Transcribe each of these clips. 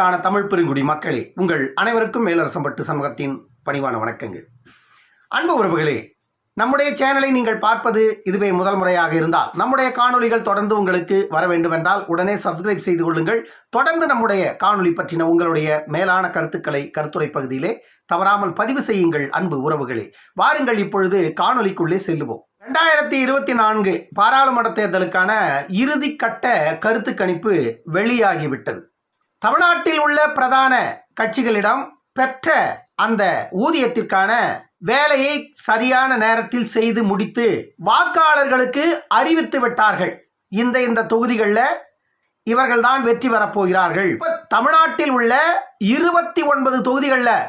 மேலான தமிழ் பெருங்குடி மக்களே உங்கள் அனைவருக்கும் மேலரசம்பட்டு சமூகத்தின் பணிவான வணக்கங்கள். அன்பு உறவுகளே நம்முடைய சேனலை நீங்கள் பார்ப்பது இதுவே முதல் முறையாக இருந்தால் நம்முடைய காணொளிகள் தொடர்ந்து உங்களுக்கு வர வேண்டுமென்றால் உடனே சப்ஸ்கிரைப் செய்து கொள்ளுங்கள். தொடர்ந்து நம்முடைய காணொலி பற்றின உங்களுடைய மேலான கருத்துக்களை கருத்துரை பகுதியிலே தவறாமல் பதிவு செய்யுங்கள் அன்பு உறவுகளே. வாருங்கள் இப்பொழுது காணொளிக்குள்ளே செல்லுவோம். ரெண்டாயிரத்தி இருபத்தி நான்கு பாராளுமன்ற தேர்தலுக்கான இறுதி கட்ட கருத்து கணிப்பு வெளியாகிவிட்டது. தமிழ்நாட்டில் உள்ள பிரதான கட்சிகளிடம் பெற்ற அந்த ஊதியத்திற்கான வேலையை சரியான நேரத்தில் செய்து முடித்து வாக்காளர்களுக்கு அறிவித்து விட்டார்கள். இந்த இந்த தொகுதிகளில் இவர்கள் தான் வெற்றி பெறப்போகிறார்கள் தமிழ்நாட்டில் உள்ள இருபத்தி ஒன்பது தொகுதிகளில்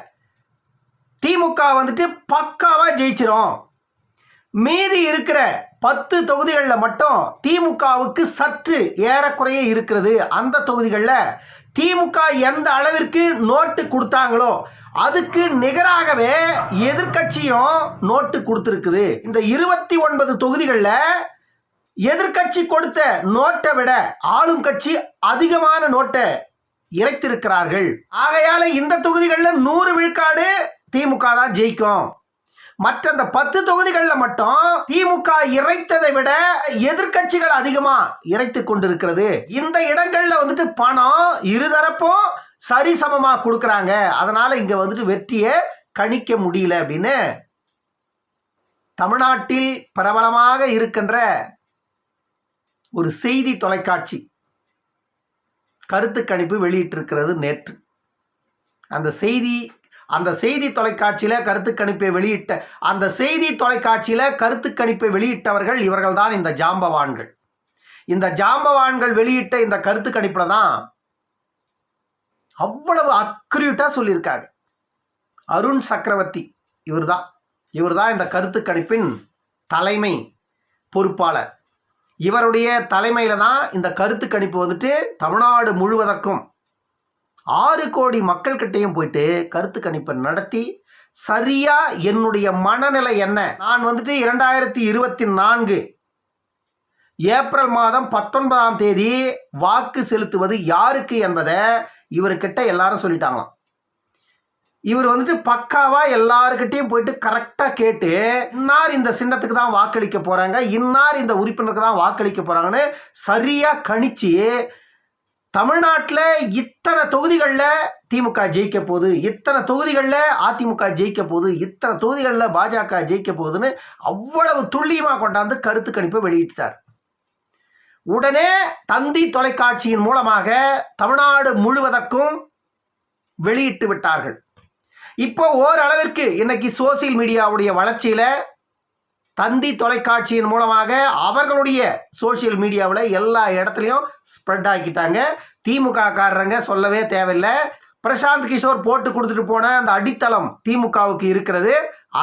திமுக வந்துட்டு பக்காவாக ஜெயிச்சிரும். மீதி இருக்கிற பத்து தொகுதிகளில் மட்டும் திமுகவுக்கு சற்று ஏறக்குறைய இருக்கிறது. அந்த தொகுதிகளில் திமுக எந்த அளவிற்கு நோட்டு கொடுத்தாங்களோ அதுக்கு நிகராகவே எதிர்க்கட்சியும் நோட்டு கொடுத்துருக்குது. இந்த இருபத்தி ஒன்பது தொகுதிகளில் எதிர்க்கட்சி கொடுத்த நோட்டை விட ஆளும் கட்சி அதிகமான நோட்டை இறைத்திருக்கிறார்கள். ஆகையால இந்த தொகுதிகளில் நூறு விழுக்காடு திமுக தான் ஜெயிக்கும். மற்ற அந்த பத்து தொகுதிகளில் மட்டும் திமுக இறைத்ததை விட எதிர்க்கட்சிகள் அதிகமா இறைத்து கொண்டிருக்கிறது. இந்த இடங்கள்ல வந்துட்டு பணம் இருதரப்பும் சரிசமமா கொடுக்கறாங்க. அதனால இங்க வந்துட்டு வெற்றியை கணிக்க முடியல அப்படின்னு தமிழ்நாட்டில் பிரபலமாக இருக்கின்ற ஒரு செய்தி தொலைக்காட்சி கருத்து கணிப்பு வெளியிட்டிருக்கிறது நேற்று. அந்த செய்தி அந்த செய்தி தொலைக்காட்சியில் கருத்து கணிப்பை வெளியிட்ட அந்த செய்தி தொலைக்காட்சியில் கருத்து கணிப்பை வெளியிட்டவர்கள் இவர்கள் தான் இந்த ஜாம்பவான்கள். இந்த ஜாம்பவான்கள் வெளியிட்ட இந்த கருத்து கணிப்பில் தான் அவ்வளவு அக்ரியூட்டாக சொல்லியிருக்காங்க. அருண் சக்கரவர்த்தி இவர்தான். இவர்தான் இந்த கருத்து கணிப்பின் தலைமை பொறுப்பாளர். இவருடைய தலைமையில் தான் இந்த கருத்து கணிப்பு வந்துட்டு தமிழ்நாடு முழுவதற்கும் ஆறு கோடி மக்கள்கிட்டையும் போயிட்டு கருத்து கணிப்பை நடத்தி சரியா என்னுடைய மனநிலை என்ன? நான் வந்துட்டு இரண்டாயிரத்தி இருபத்தி நான்கு ஏப்ரல் மாதம் பத்தொன்பதாம் தேதி வாக்கு செலுத்துவது யாருக்கு என்பதை இவர்கிட்ட எல்லாரும் சொல்லிட்டாங்களாம். இவர் வந்துட்டு பக்காவா எல்லாருக்கிட்டையும் போயிட்டு கரெக்டா கேட்டு இன்னார் இந்த சின்னத்துக்கு தான் வாக்களிக்க போறாங்க இன்னார் இந்த உறுப்பினருக்கு தான் வாக்களிக்க போறாங்கன்னு சரியா கணிச்சு தமிழ்நாட்டில் இத்தனை தொகுதிகளில் திமுக ஜெயிக்க போகுது இத்தனை தொகுதிகளில் அதிமுக ஜெயிக்க போகுது இத்தனை தொகுதிகளில் பாஜக ஜெயிக்க போகுதுன்னு அவ்வளவு துல்லியமாக கொண்டாந்து கருத்து கணிப்பை வெளியிட்டார். உடனே தந்தி தொலைக்காட்சியின் மூலமாக தமிழ்நாடு முழுவதற்கும் வெளியிட்டு விட்டார்கள். இப்போ ஓரளவிற்கு இன்னைக்கு சோசியல் மீடியாவுடைய வளர்ச்சியில் தந்தி தொலைக்காட்சியின் மூலமாக அவர்களுடைய சோசியல் மீடியாவில் எல்லா இடத்துலையும் ஸ்ப்ரெட் ஆக்கிட்டாங்க. திமுக காரங்க சொல்லவே தேவையில்லை. பிரசாந்த் கிஷோர் போட்டு கொடுத்துட்டு போன அந்த அடித்தளம் திமுகவுக்கு இருக்கிறது.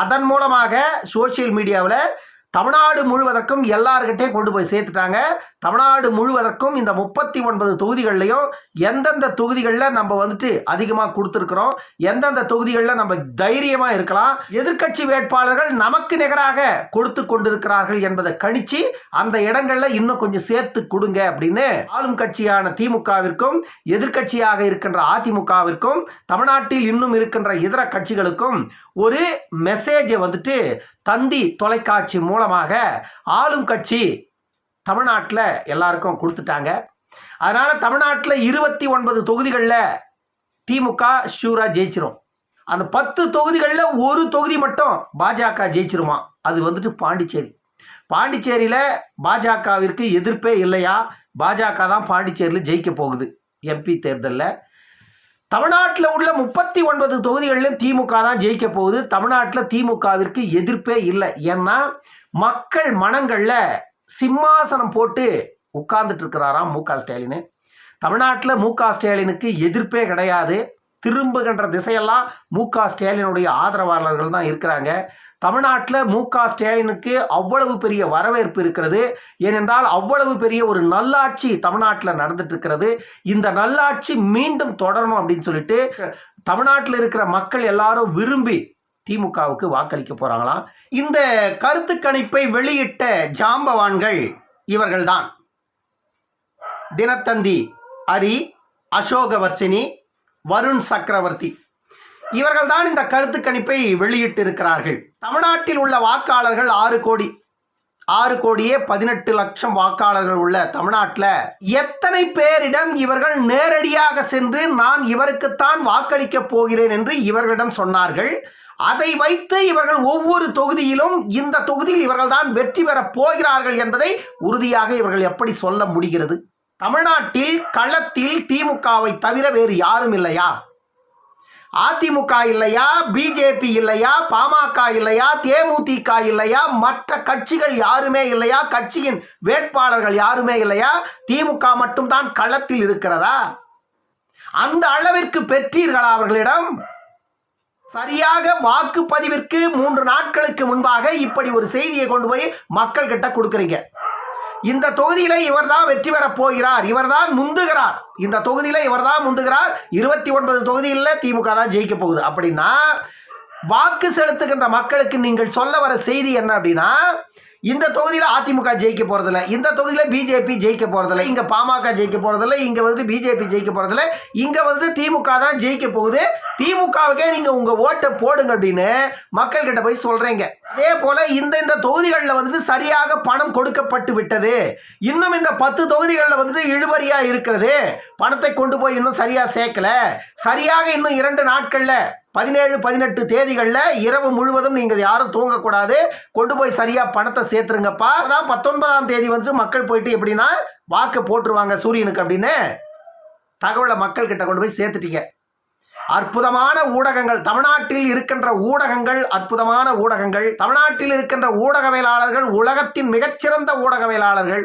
அதன் மூலமாக சோசியல் மீடியாவில் தமிழ்நாடு முழுவதற்கும் எல்லார்கிட்டே கொண்டு போய் சேர்த்துட்டாங்க. தமிழ்நாடு முழுவதற்கும் இந்த முப்பத்தி ஒன்பது தொகுதிகள்லையும் எந்தெந்த தொகுதிகளில் நம்ம வந்துட்டு அதிகமாக கொடுத்துருக்குறோம் எந்தெந்த தொகுதிகளில் நம்ம தைரியமாக இருக்கலாம் எதிர்க்கட்சி வேட்பாளர்கள் நமக்கு நிகராக கொடுத்து கொண்டிருக்கிறார்கள் என்பதை கணிச்சு அந்த இடங்களில் இன்னும் கொஞ்சம் சேர்த்து கொடுங்க அப்படின்னு ஆளும் கட்சியான திமுகவிற்கும் எதிர்க்கட்சியாக இருக்கின்ற அதிமுகவிற்கும் தமிழ்நாட்டில் இன்னும் இருக்கின்ற இதர கட்சிகளுக்கும் ஒரு மெசேஜை வந்துட்டு தந்தி தொலைக்காட்சி மூலமாக ஆளும் கட்சி தமிழ்நாட்டில் எல்லாருக்கும் கொடுத்துட்டாங்க. அதனால் தமிழ்நாட்டில் இருபத்தி ஒன்பது தொகுதிகளில் திமுக ஷூரா ஜெயிச்சிரும். அந்த பத்து தொகுதிகளில் ஒரு தொகுதி மட்டும் பாஜக ஜெயிச்சிருமா? அது வந்துட்டு பாண்டிச்சேரி. பாண்டிச்சேரியில் பாஜகவிற்கு எதிர்ப்பே இல்லையா? பாஜக தான் பாண்டிச்சேரியில் ஜெயிக்க போகுது. எம்பி தேர்தலில். தமிழ்நாட்டில் உள்ள முப்பத்தி ஒன்பது தொகுதிகளிலும் திமுக தான் ஜெயிக்க போகுது. தமிழ்நாட்டில் திமுகவிற்கு எதிர்ப்பே இல்லை. ஏன்னா மக்கள் மனங்களில் சிம்மாசனம் போட்டு உட்கார்ந்துட்டு இருக்கிறாராம் மு க ஸ்டாலின். தமிழ்நாட்டில் மு க ஸ்டாலினுக்கு எதிர்ப்பே கிடையாது. திரும்புகின்ற திசையெல்லாம் மு க ஸ்டாலினுடைய ஆதரவாளர்கள் தான் இருக்கிறாங்க. தமிழ்நாட்டில் மு க ஸ்டாலினுக்கு அவ்வளவு பெரிய வரவேற்பு இருக்கிறது. ஏனென்றால் அவ்வளவு பெரிய ஒரு நல்லாட்சி தமிழ்நாட்டில் நடந்துட்டு இருக்கிறது. இந்த நல்லாட்சி மீண்டும் தொடரணும் அப்படின்னு சொல்லிட்டு தமிழ்நாட்டில் இருக்கிற மக்கள் எல்லாரும் விரும்பி திமுகவுக்கு வாக்களிக்க போறாங்களாம் இந்த கருத்து கணிப்பை வெளியிட்ட ஜாம்பவான்கள் இவர்கள்தான். தினத்தந்தி அரி அசோகவர்சினி வருண் சக்கரவர்த்தி. இவர்கள் தான் இந்த கருத்து கணிப்பை வெளியிட்டிருக்கிறார்கள். தமிழ்நாட்டில் உள்ள வாக்காளர்கள் ஆறு கோடி. ஆறு கோடியே பதினெட்டு லட்சம் வாக்காளர்கள் உள்ள தமிழ்நாட்டில் எத்தனை பேரிடம் இவர்கள் நேரடியாக சென்று நான் இவருக்குத்தான் வாக்களிக்கப் போகிறேன் என்று இவர்களிடம் சொன்னார்கள். அதை வைத்து இவர்கள் ஒவ்வொரு தொகுதியிலும் இந்த தொகுதியில் இவர்கள் தான் வெற்றி பெறப் போகிறார்கள் என்பதை உறுதியாக இவர்கள் எப்படி சொல்ல முடிகிறது? தமிழ்நாட்டில் களத்தில் திமுகவை தவிர வேறு யாரும் இல்லையா? அதிமுக இல்லையா? பிஜேபி இல்லையா? பாமக இல்லையா? தேமுதிக இல்லையா? மற்ற கட்சிகள் யாருமே இல்லையா? கட்சியின் வேட்பாளர்கள் யாருமே இல்லையா? திமுக மட்டும்தான் களத்தில் இருக்கிறதா? அந்த அளவிற்கு பெற்றீர்களா அவர்களிடம்? சரியாக வாக்குப்பதிவிற்கு மூன்று நாட்களுக்கு முன்பாக இப்படி ஒரு செய்தியை கொண்டு போய் மக்கள் கிட்ட கொடுக்குறீங்க. இந்த தொகுதியில இவர்தான் வெற்றி பெறப் போகிறார். இவர்தான் முந்துகிறார். இந்த தொகுதியில இவர்தான் முந்துகிறார். இருபத்தி ஒன்பது தொகுதியில் திமுக தான் ஜெயிக்க போகுது. அப்படின்னா வாக்கு செலுத்துகின்ற மக்களுக்கு நீங்கள் சொல்ல வர செய்தி என்ன அப்படின்னா இந்த தொகுதியில் அதிமுக ஜெயிக்க போறதில்ல. இந்த தொகுதியில் பிஜேபி ஜெயிக்க போறதில்ல. இங்க பாமக ஜெயிக்க போறதில்ல. இங்க வந்து பிஜேபி ஜெயிக்க போறதில்ல. இங்க வந்து திமுக தான் ஜெயிக்க போகுது. திமுகவுக்கே நீங்க உங்க ஓட்டை போடுங்க அப்படின்னு மக்கள் கிட்ட போய் சொல்றீங்க. அதே போல இந்த இந்த தொகுதிகளில் வந்துட்டு சரியாக பணம் கொடுக்கப்பட்டு விட்டது. இன்னும் இந்த பத்து தொகுதிகளில் வந்துட்டு இழுபறியா இருக்கிறது. பணத்தை கொண்டு போய் இன்னும் சரியா சேர்க்கல. சரியாக இன்னும் இரண்டு நாட்கள்ல பதினேழு பதினெட்டு தேதிகளில் இரவு முழுவதும் நீங்கள் யாரும் தூங்கக்கூடாது. கொண்டு போய் சரியாக பணத்தை சேர்த்துருங்கப்பா. அதான் பத்தொன்பதாம் தேதி வந்து மக்கள் போயிட்டு எப்படின்னா வாக்கு போட்டுருவாங்க சூரியனுக்கு அப்படின்னு. தகவலை மக்கள் கிட்ட கொண்டு போய் சேர்த்துட்டீங்க. அற்புதமான ஊடகங்கள் தமிழ்நாட்டில் இருக்கின்ற ஊடகங்கள் அற்புதமான ஊடகங்கள் தமிழ்நாட்டில் இருக்கின்ற ஊடகவியலாளர்கள் உலகத்தின் மிகச்சிறந்த ஊடகவியலாளர்கள்.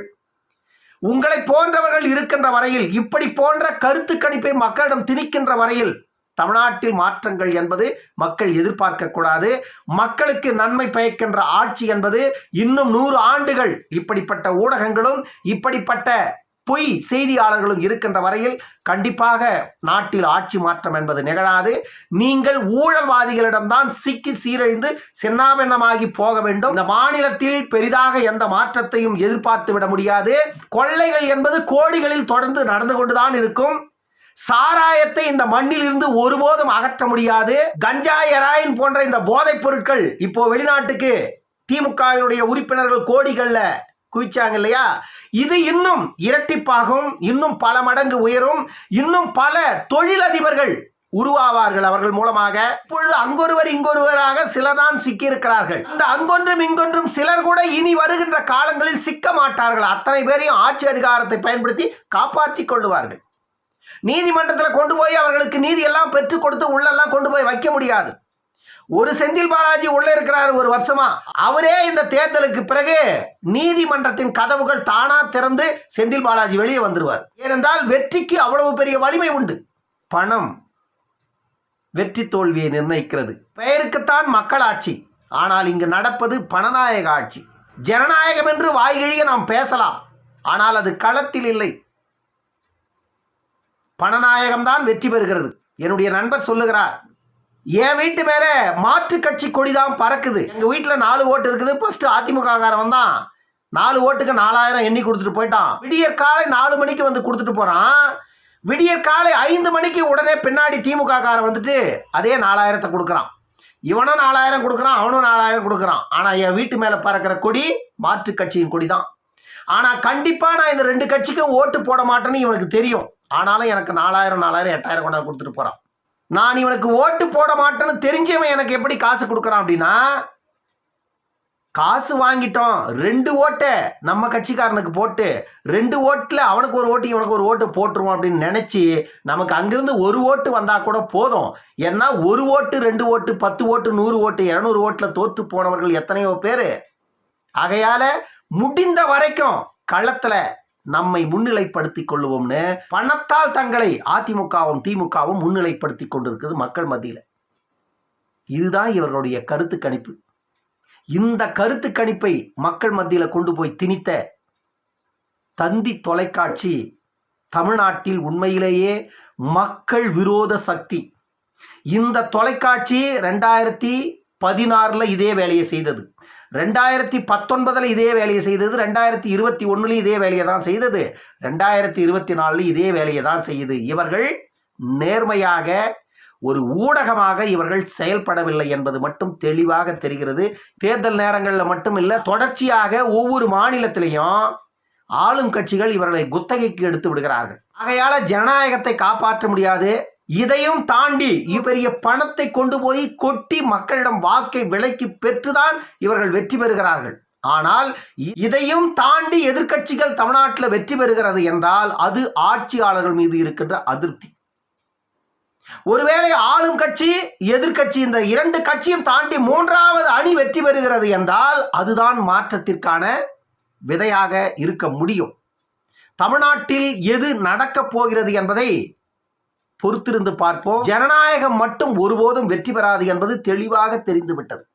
உங்களை போன்றவர்கள் இருக்கின்ற வரையில் இப்படி போன்ற கருத்து கணிப்பை மக்களிடம் திணிக்கின்ற வரையில் தமிழ்நாட்டில் மாற்றங்கள் என்பது மக்கள் எதிர்பார்க்க கூடாது மக்களுக்கு நன்மை பயக்கின்ற ஆட்சி என்பது இன்னும் நூறு ஆண்டுகள் இப்படிப்பட்ட ஊடகங்களும் இப்படிப்பட்ட பொய் செய்தியாளர்களும் இருக்கின்ற வரையில் கண்டிப்பாக நாட்டில் ஆட்சி மாற்றம் என்பது நிகழாது. நீங்கள் ஊழல்வாதிகளிடம்தான் சிக்கி சீரழிந்து சின்னாபின்னமாகி போக வேண்டும். இந்த மாநிலத்தில் பெரிதாக எந்த மாற்றத்தையும் எதிர்பார்த்து விட முடியாது. கொள்ளைகள் என்பது கோடிகளில் தொடர்ந்து நடந்து கொண்டுதான் இருக்கும். சாராயத்தை இந்த மண்ணில் இருந்து ஒருபோதும் அகற்ற முடியாது. கஞ்சா எராயின் போன்ற இந்த போதைப் பொருட்கள் இப்போ வெளிநாட்டுக்கு திமுகவினுடைய உறுப்பினர்கள் கோடிகள்ல குவிச்சாங்க இல்லையா? இது இன்னும் இரட்டிப்பாகும் இன்னும் பல மடங்கு உயரும் இன்னும் பல தொழிலதிபர்கள் உருவாவார்கள் அவர்கள் மூலமாக. இப்பொழுது அங்கொருவர் இங்கொருவராக சிலதான் சிக்கியிருக்கிறார்கள். இந்த அங்கொன்றும் இங்கொன்றும் சிலர் கூட இனி வருகின்ற காலங்களில் சிக்க மாட்டார்கள். அத்தனை பேரையும் ஆட்சி அதிகாரத்தை பயன்படுத்தி காப்பாற்றிக் கொள்ளுவார்கள். நீதிமன்றத்தில் கொண்டு போய் அவர்களுக்கு நீதி எல்லாம் பெற்றுக் கொடுத்து உள்ளெல்லாம் கொண்டு போய் வைக்க முடியாது. ஒரு செந்தில் பாலாஜி உள்ள இருக்கிறார் ஒரு வருஷமா. அவரே இந்த தேர்தலுக்கு பிறகு நீதிமன்றத்தின் கதவுகள் தானா திறந்து செந்தில் பாலாஜி வெளியே வந்துருவார். ஏனென்றால் வெற்றிக்கு அவ்வளவு பெரிய வலிமை உண்டு. பணம் வெற்றி தோல்வியை நிர்ணயிக்கிறது. பெயருக்குத்தான் மக்களாட்சி ஆனால் இங்கு நடப்பது பணநாயக ஆட்சி. ஜனநாயகம் என்று வாய்கிழிய நாம் பேசலாம். ஆனால் அது களத்தில் இல்லை. பணநாயகம் தான் வெற்றி பெறுகிறது. என்னுடைய நண்பர் சொல்லுகிறார் என் வீட்டு மேல மாற்று கட்சி கொடிதான் பறக்குது. எங்க வீட்டுல நாலு ஓட்டு இருக்குது. ஃபர்ஸ்ட் அதிமுக காரன் வந்தான் நாலு ஓட்டுக்கு நாலாயிரம் எண்ணி கொடுத்துட்டு போயிட்டான். விடியற் காலை நாலு மணிக்கு வந்து கொடுத்துட்டு போறான். விடியற் காலை ஐந்து மணிக்கு உடனே பின்னாடி திமுக காரன் வந்துட்டு அதே நாலாயிரத்தை கொடுக்குறான். இவனும் நாலாயிரம் கொடுக்குறான் அவனும் நாலாயிரம் கொடுக்குறான். ஆனா என் வீட்டு மேல பறக்கிற கொடி மாற்று கட்சியின் கொடி தான் ஆனால் கண்டிப்பாக நான் இந்த ரெண்டு கட்சிக்கும் ஓட்டு போட மாட்டேன்னு இவனுக்கு தெரியும். ஆனாலும் எனக்கு நாலாயிரம் நாலாயிரம் எட்டாயிரம் கொண்டாந்து கொடுத்துட்டு போகிறான் நான் இவனுக்கு ஓட்டு போட மாட்டேன்னு தெரிஞ்சவன் எனக்கு எப்படி காசு கொடுக்குறான் அப்படின்னா காசு வாங்கிட்டோம் ரெண்டு ஓட்டை நம்ம கட்சிக்காரனுக்கு போட்டு ரெண்டு ஓட்டில் அவனுக்கு ஒரு ஓட்டு இவனுக்கு ஒரு ஓட்டு போட்டுருவோம் அப்படின்னு நினச்சி நமக்கு அங்கேருந்து ஒரு ஓட்டு வந்தால் கூட போதும். ஏன்னா ஒரு ஓட்டு ரெண்டு ஓட்டு பத்து ஓட்டு நூறு ஓட்டு இரநூறு ஓட்டில் தோற்று போனவர்கள் எத்தனையோ பேர். ஆகையால் முடிந்த வரைக்கும் களத்தில் நம்மை முன்னிலைப்படுத்திக் கொள்ளுவோம்னு பணத்தால் தங்களை அதிமுகவும் திமுகவும் முன்னிலைப்படுத்தி கொண்டிருக்குது மக்கள் மத்தியில். இதுதான் இவர்களுடைய கருத்து கணிப்பு. இந்த கருத்து கணிப்பை மக்கள் மத்தியில் கொண்டு போய் திணித்த தந்தி தொலைக்காட்சி தமிழ்நாட்டில் உண்மையிலேயே மக்கள் விரோத சக்தி. இந்த தொலைக்காட்சி ரெண்டாயிரத்தி பதினாறில் இதே வேலையை செய்தது. ரெண்டாயிரத்தி பத்தொன்பதில் இதே வேலையை செய்தது ரெண்டாயிரத்தி இருபத்தி ஒன்றுலையும் இதே வேலையை தான் செய்தது. ரெண்டாயிரத்தி இருபத்தி நாலுலையும் இதே வேலையை தான் செய்யுது. இவர்கள் நேர்மையாக ஒரு ஊடகமாக இவர்கள் செயல்படவில்லை என்பது மட்டும் தெளிவாக தெரிகிறது. தேர்தல் நேரங்களில் மட்டும் இல்லை தொடர்ச்சியாக ஒவ்வொரு மாநிலத்திலையும் ஆளும் கட்சிகள் இவர்களை குத்தகைக்கு எடுத்து விடுகிறார்கள். ஆகையால் ஜனநாயகத்தை காப்பாற்ற முடியாது. இதையும் தாண்டி இவரிய பணத்தை கொண்டு போய் கொட்டி மக்களிடம் வாக்கை விலைக்கு பெற்றுதான் இவர்கள் வெற்றி பெறுகிறார்கள். ஆனால் இதையும் தாண்டி எதிர்க்கட்சிகள் தமிழ்நாட்டில் வெற்றி பெறுகிறது என்றால் அது ஆட்சியாளர்கள் மீது இருக்கின்ற அதிருப்தி. ஒருவேளை ஆளும் கட்சி எதிர்கட்சி இந்த இரண்டு கட்சியும் தாண்டி மூன்றாவது அணி வெற்றி பெறுகிறது என்றால் அதுதான் மாற்றத்திற்கான விதையாக இருக்க முடியும். தமிழ்நாட்டில் எது நடக்கப் போகிறது என்பதை பொறுத்திருந்து பார்ப்போம். ஜனநாயகம் மட்டும் ஒருபோதும் வெற்றி பெறாது என்பது தெளிவாக தெரிந்துவிட்டது.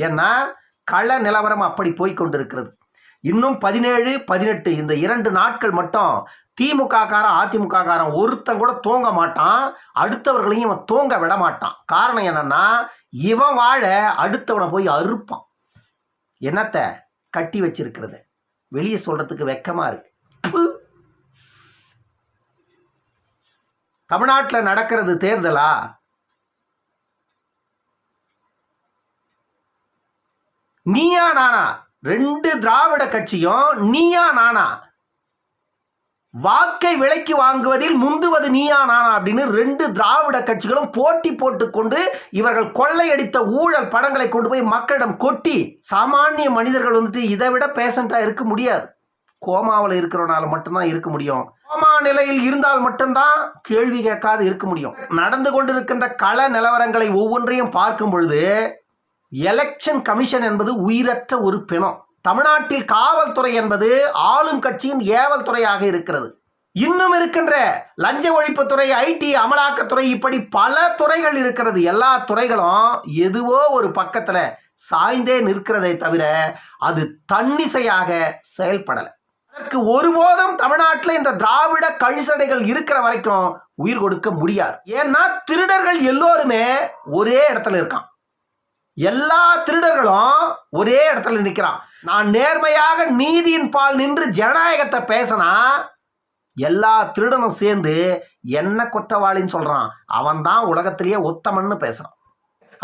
ஏன்னா கள நிலவரம் அப்படி போய் கொண்டிருக்கிறது. இன்னும் பதினேழு பதினெட்டு இந்த இரண்டு நாட்கள் மட்டும் திமுக காரன் அதிமுக காரன் ஒருத்தன் கூட தூங்க மாட்டான். அடுத்தவர்களையும் இவன் தூங்க விட மாட்டான். காரணம் என்னன்னா இவன் வாழ அடுத்தவனை போய் அறுப்பான். என்னத்த? கட்டி வச்சிருக்கிறது. வெளியே சொல்றதுக்கு வெக்கமா இருக்கு. தமிழ்நாட்டில் நடக்கிறது தேர்தலா? நீயா நானா? ரெண்டு திராவிட கட்சியும் நீயா நானா? வாக்கை விலைக்கு வாங்குவதில் முந்துவது நீயா நானா அப்படின்னு ரெண்டு திராவிட கட்சிகளும் போட்டி போட்டுக்கொண்டு இவர்கள் கொள்ளையடித்த ஊழல் படங்களை கொண்டு போய் மக்களிடம் கொட்டி சாமானிய மனிதர்கள் வந்துட்டு இதை விட பேசண்டா இருக்க முடியாது. கோமாவில் இருக்கிறவனால மட்டும்தான் இருக்க முடியும். கோமா நிலையில் இருந்தால் மட்டும்தான் கேள்வி கேட்காது இருக்க முடியும். நடந்து கொண்டிருக்கின்ற கள நிலவரங்களை ஒவ்வொன்றையும் பார்க்கும் பொழுது எலெக்ஷன் கமிஷன் என்பது உயிரற்ற ஒரு பிணம். தமிழ்நாட்டில் காவல்துறை என்பது ஆளும் கட்சியின் ஏவல் துறையாக இருக்கிறது. இன்னும் இருக்கின்ற லஞ்ச ஒழிப்புத்துறை ஐடி அமலாக்கத்துறை இப்படி பல துறைகள் இருக்கிறது. எல்லா துறைகளும் எதுவோ ஒரு பக்கத்தில் சாய்ந்தே நிற்கிறதை தவிர அது தன்னிசையாக செயல்படலை. அதற்கு ஒருபோதும் தமிழ்நாட்டில் இந்த திராவிட கழிசடைகள் இருக்கிற வரைக்கும் உயிர் கொடுக்க முடியாது. ஏன்னா திருடர்கள் எல்லோருமே ஒரே இடத்துல இருக்கான். எல்லா திருடர்களும் ஒரே இடத்துல நிற்கிறான் நான் நேர்மையாக நீதியின் பால் நின்று ஜனநாயகத்தை பேசினா எல்லா திருடனும் சேர்ந்து என்ன குற்றவாளின்னு சொல்றான். அவன் தான் உலகத்திலேயே உத்தமன்னு பேசுறான்.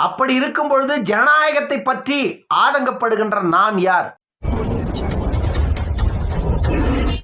அப்படி இருக்கும் பொழுது ஜனநாயகத்தை பற்றி ஆதங்கப்படுகின்ற நான் யார்?